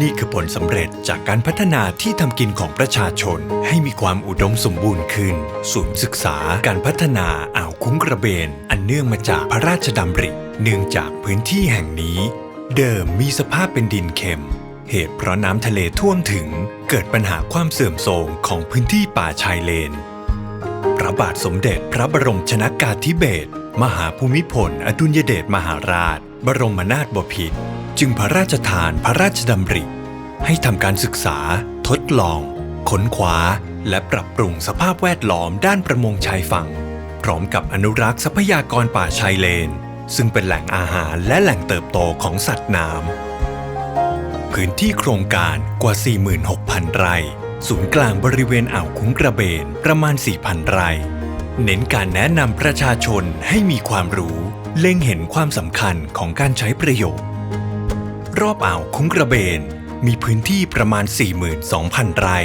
นี่คือผลสำเร็จจากการพัฒนาที่ทำกินของประชาชน ให้มีความอุดมสมบูรณ์ขึ้น ศูนย์ศึกษาการพัฒนาอ่าวคุ้งกระเบน อันเนื่องมาจากพระราชดำริ เนื่องจากพื้นที่แห่งนี้ เดิมมีสภาพเป็นดินเค็ม เหตุเพราะน้ำทะเลท่วมถึงเกิดปัญหาความเสื่อมโทรมของพื้นที่ป่าชายเลน พระบาทสมเด็จพระบรมชนากาธิเบศรมหาภูมิพล อดุลยเดชมหาราช บรมนาถบพิตร จึงพระราชทานพระราชดำริ ให้ทำการศึกษา ทดลอง ค้นคว้า และปรับปรุงสภาพแวดล้อมด้านประมงชายฝั่ง พร้อมกับอนุรักษ์ทรัพยากรป่าชายเลน ซึ่งเป็นแหล่งอาหารและแหล่งเติบโตของสัตว์น้ำพื้นที่โครงการกว่า 46,000 ไร่ศูนย์กลางบริเวณอ่าวคุ้งกระเบนประมาณ 4,000 ไร่ เน้นการแนะนำประชาชนให้มีความรู้ เล็งเห็นความสำคัญของการใช้ประโยชน์ รอบอ่าวคุ้งกระเบน มีพื้นที่ประมาณ 42,000 ไร่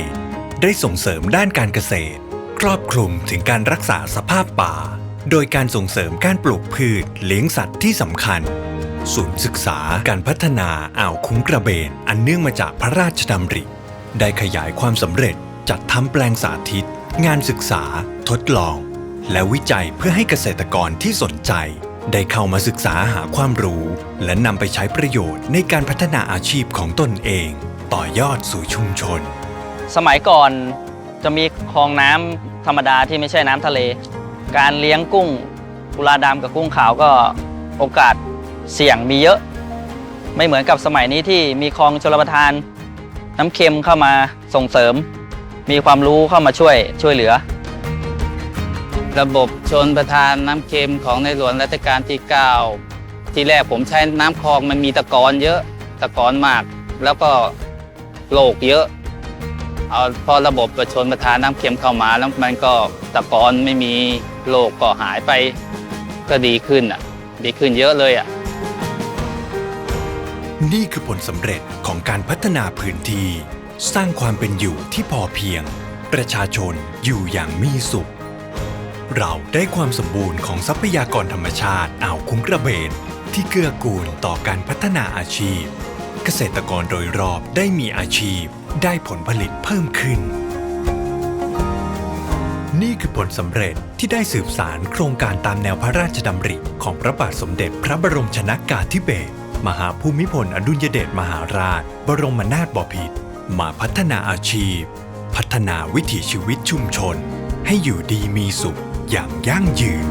ได้ส่งเสริมด้านการเกษตร ครอบคลุมถึงการรักษาสภาพป่า โดยการส่งเสริมการปลูกพืชเลี้ยงสัตว์ที่สำคัญ ศูนย์ศึกษาการพัฒนาอ่าวคุ้งกระเบน อันเนื่องมาจากพระราชดำริ ได้ขยายความสำเร็จจัดทำแปลงสาธิต งานศึกษา ทดลอง และวิจัยเพื่อให้เกษตรกรที่สนใจ ได้เข้ามาศึกษาหาความรู้ และนำไปใช้ประโยชน์ในการพัฒนาอาชีพของตนเอง ต่อยอดสู่ชุมชน สมัยก่อนจะมีคลองน้ำธรรมดาที่ไม่ใช่น้ำทะเล การเลี้ยงกุ้งกุลาดำกับกุ้งขาวก็โอกาสเสี่ยงมีเยอะ ไม่เหมือนกับสมัยนี้ที่มีคลองชลประทาน น้ำเค็มเข้ามาส่งเสริม มีความรู้เข้ามาช่วยช่วยเหลือ ระบบชนประทานน้ำเค็มของในหลวงรัชกาลที่ 9 ที่แรกผมใช้น้ำคลองมันมีตะกอนเยอะตะกอนมาก แล้วก็โรคเยอะเอาพอระบบประชนประทานน้ำเค็มเข้ามาแล้วมันก็ตะกอนไม่มีโรคก็หายไปก็ดีขึ้นอะ ดีขึ้นเยอะเลยอะนี่คือผลสำเร็จของการพัฒนาพื้นที่ สร้างความเป็นอยู่ที่พอเพียง ประชาชนอยู่อย่างมีสุข เราได้ความสมบูรณ์ของทรัพยากรธรรมชาติอ่าวคุ้งกระเบน ที่เกื้อกูลต่อการพัฒนาอาชีพ เกษตรกรโดยรอบได้มีอาชีพ ได้ผลผลิตเพิ่มขึ้น นี่คือผลสำเร็จที่ได้สืบสารโครงการตามแนวพระราชดำริของพระบาทสมเด็จพระบรมชนากาธิเบศรมหาภูมิพลอดุลยเดชมหาราช บรมนาถบพิตรมาพัฒนาอาชีพ พัฒนาวิถีชีวิตชุมชน ให้อยู่ดีมีสุข อย่างยั่งยืน